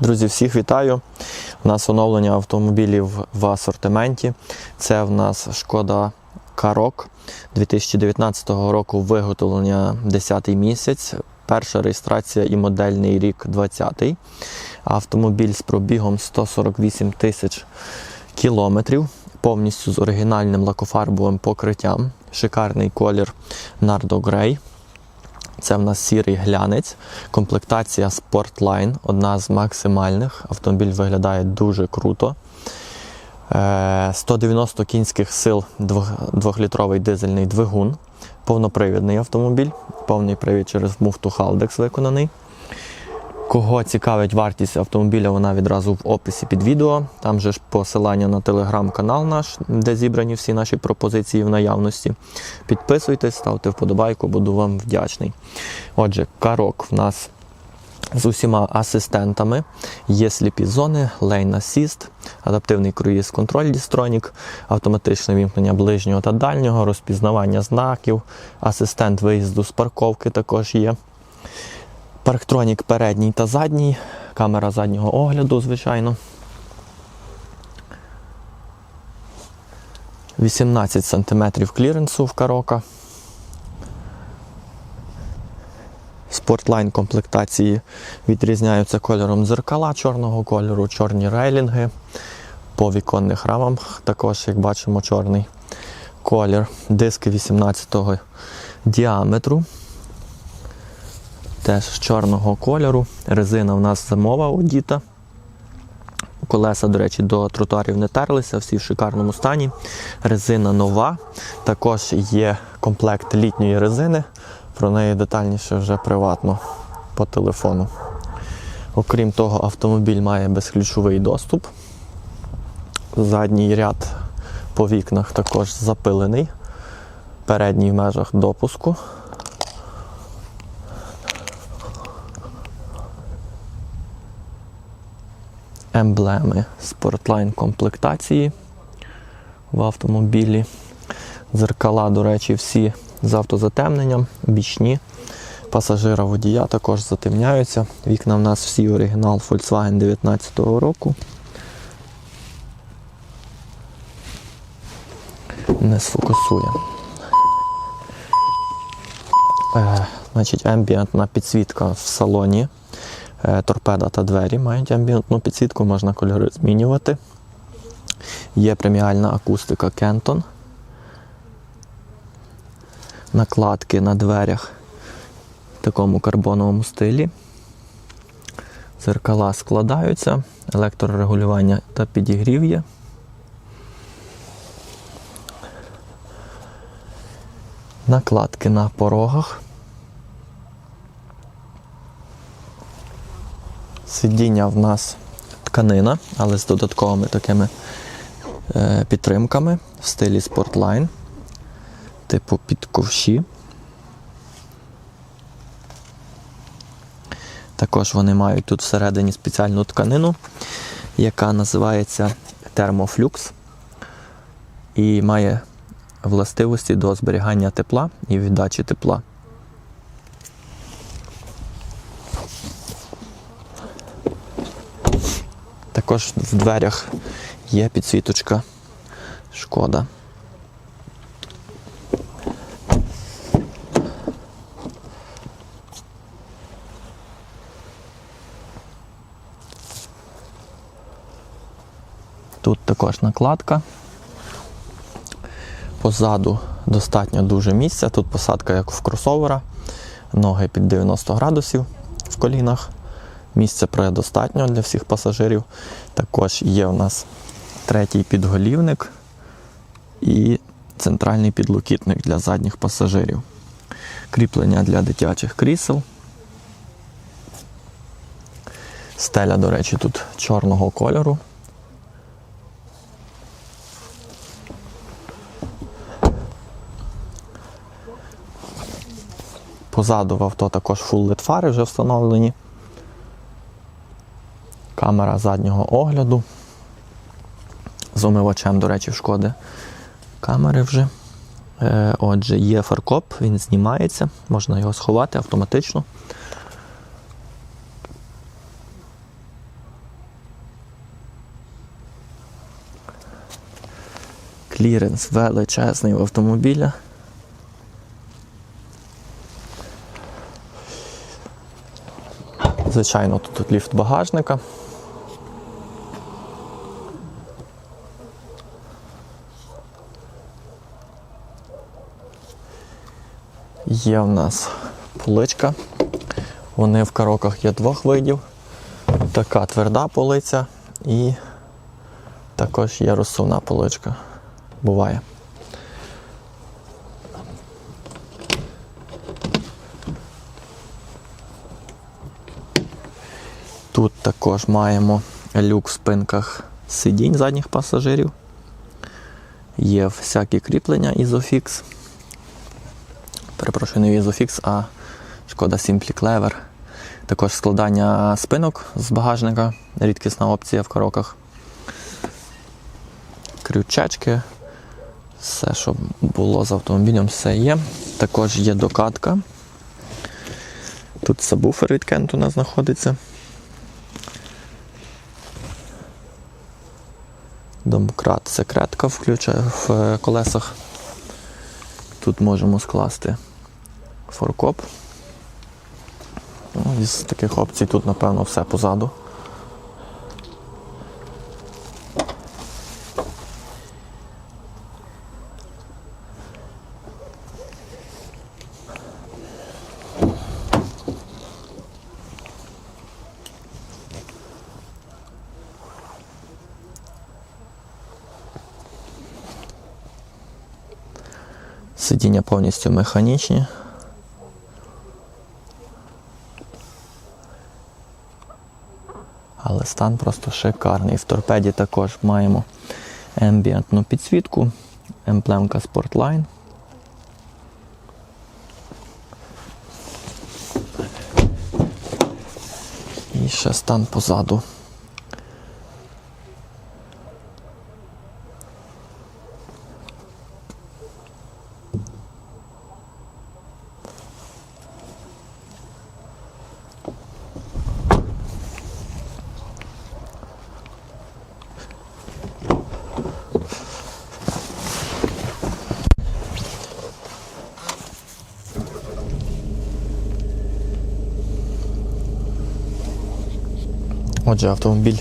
Друзі, всіх вітаю. У нас оновлення автомобілів в асортименті. Це в нас шкода Карок 2019 року виготовлення 10 місяць. Перша реєстрація і модельний рік 20-й. Автомобіль з пробігом 148 тисяч кілометрів, повністю з оригінальним лакофарбовим покриттям. Шикарний колір Nardo Grey. Це в нас сірий глянець, комплектація Sportline, одна з максимальних. Автомобіль виглядає дуже круто. Е, 190 кінських сил, 2-літровий дизельний двигун, повнопривідний автомобіль, повний привід через муфту Haldex виконаний. Кого цікавить вартість автомобіля, вона відразу в описі під відео. Там же ж посилання на телеграм-канал наш, де зібрані всі наші пропозиції в наявності. Підписуйтесь, ставте вподобайку, буду вам вдячний. Отже, карок в нас з усіма асистентами. Є сліпі зони, Lane Assist, адаптивний круїз контроль Distronic, автоматичне вімкнення ближнього та дальнього, розпізнавання знаків, асистент виїзду з парковки також є. Парктронік передній та задній, камера заднього огляду, звичайно. 18 см кліренсу в карока. Спортлайн комплектації відрізняються кольором дзеркала чорного кольору, чорні рейлінги. По віконних рамах також, як бачимо, чорний колір. Диски 18 діаметру. Теж чорного кольору. Резина в нас зимова одіта. Колеса, до речі, до тротуарів не терлися, всі в шикарному стані. Резина нова. Також є комплект літньої резини. Про неї детальніше вже приватно по телефону. Окрім того, автомобіль має безключовий доступ. Задній ряд по вікнах також запилений. Передній в межах допуску. Емблеми Sportline комплектації в автомобілі. Зеркала, до речі, всі з автозатемненням, бічні. Пасажира водія також затемняються. Вікна в нас всі оригінал Volkswagen 2019 року. Не сфокусує. Е, значить, амбієнтна підсвітка в салоні. Е, торпеда та двері мають амбієнтну підсвітку, можна кольори змінювати. Є преміальна акустика Kenton. Накладки на дверях в такому карбоновому стилі. Зеркала складаються, електрорегулювання та підігрів є. Накладки на порогах. Сидіння в нас тканина, але з додатковими такими е, підтримками в стилі Sportline, типу під ковші. Також вони мають тут всередині спеціальну тканину, яка називається термофлюкс і має властивості до зберігання тепла і віддачі тепла. Також в дверях є підсвіточка шкода. Тут також накладка. Позаду достатньо дуже місця. Тут посадка, як в кросовера, ноги під 90 градусів в колінах. Місця предостатньо для всіх пасажирів. Також є у нас третій підголівник і центральний підлокітник для задніх пасажирів. Кріплення для дитячих крісел. Стеля, до речі, тут чорного кольору. Позаду в авто також LED фари вже встановлені камера заднього огляду. З умивачем, до речі, в шкоди камери вже. Е, отже, є фаркоп, він знімається, можна його сховати автоматично. Кліренс величезний в автомобіля. Звичайно, тут тут ліфт багажника. Є в нас поличка. Вони в кароках є двох видів. Така тверда полиця і також є розсувна поличка. Буває. Тут також маємо люк в спинках сидінь задніх пасажирів. Є всякі кріплення Isofix. Перепрошую, не Isofix, а шкода Simply Clever. Також складання спинок з багажника, рідкісна опція в кароках. Крючечки, все, що було з автомобілем, все є. Також є докатка. Тут сабвуфер від Кентона знаходиться. Домкрат секретка в е, колесах. Тут можемо скласти форкоп. Ну, із таких опцій тут, напевно, все позаду. Сидіння повністю механічні. Стан просто шикарний. В торпеді також маємо ембієнтну підсвітку, емблемка Sportline. І ще стан позаду. Отже, автомобіль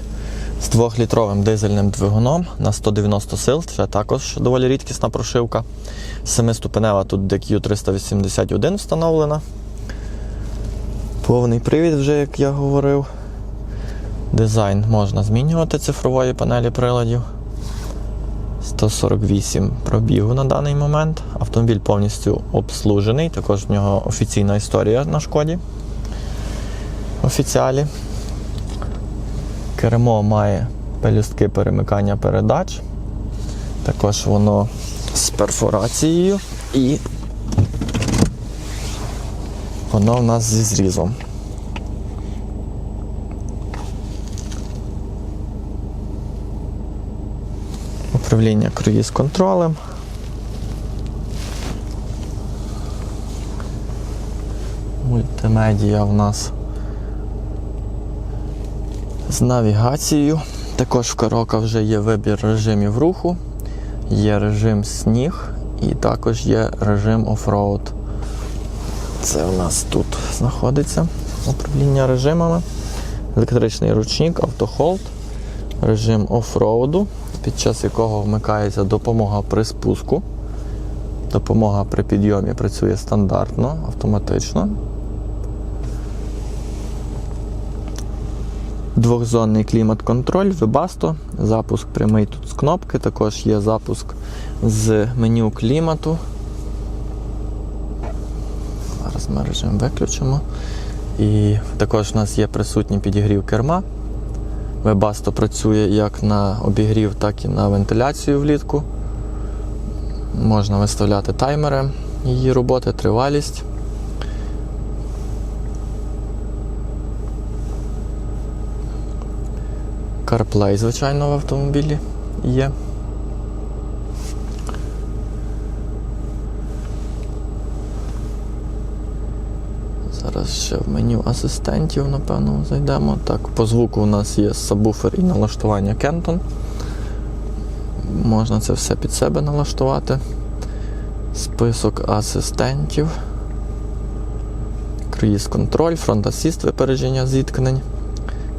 з 2-літровим дизельним двигуном на 190 сил, це також доволі рідкісна прошивка. Семиступенева тут DQ 381 встановлена. Повний привід, вже, як я говорив. Дизайн можна змінювати цифрової панелі приладів. 148 пробігу на даний момент. Автомобіль повністю обслужений, також в нього офіційна історія на шкоді. Офіціалі. Кермо має пелюстки перемикання передач. Також воно з перфорацією і воно в нас зі зрізом. Управління круїз контролем. Мультимедія в нас з навігацією. Також в Карока вже є вибір режимів руху, є режим сніг і також є режим офроуд. Це у нас тут знаходиться управління режимами. Електричний ручник, автохолд, режим офроуду, під час якого вмикається допомога при спуску. Допомога при підйомі працює стандартно, автоматично. Двохзонний клімат-контроль, Webasto, запуск прямий тут з кнопки, також є запуск з меню клімату. Зараз ми режим виключимо. І також у нас є присутній підігрів керма. Webasto працює як на обігрів, так і на вентиляцію влітку. Можна виставляти таймери її роботи, тривалість. CarPlay, звичайно, в автомобілі є. Зараз ще в меню асистентів, напевно, зайдемо. Так, по звуку у нас є сабвуфер і налаштування Kenton. Можна це все під себе налаштувати. Список асистентів. Круїз контроль, фронт асіст, випередження зіткнень,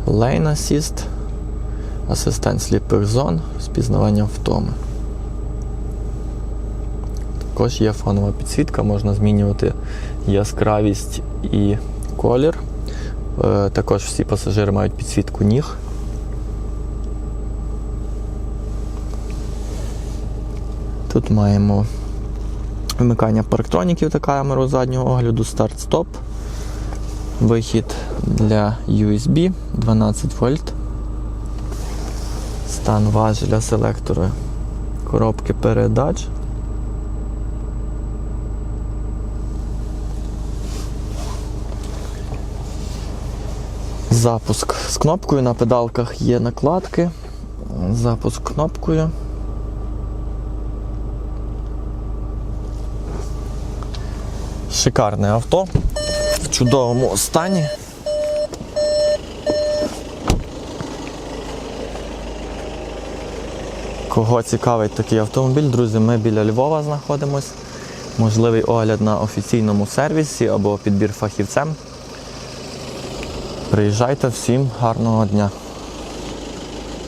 лейн асіст, асистент сліпих зон, спізнавання втоми. Також є фонова підсвітка, можна змінювати яскравість і колір. Е, Також всі пасажири мають підсвітку ніг. Тут маємо вмикання парктроніків та камеру заднього огляду, старт-стоп, вихід для USB 12 вольт, стан важеля селектора коробки передач. Запуск з кнопкою на педалках є накладки. Запуск кнопкою. Шикарне авто в чудовому стані. Кого цікавить такий автомобіль, друзі, ми біля Львова знаходимось. Можливий огляд на офіційному сервісі або підбір фахівцем. Приїжджайте всім гарного дня.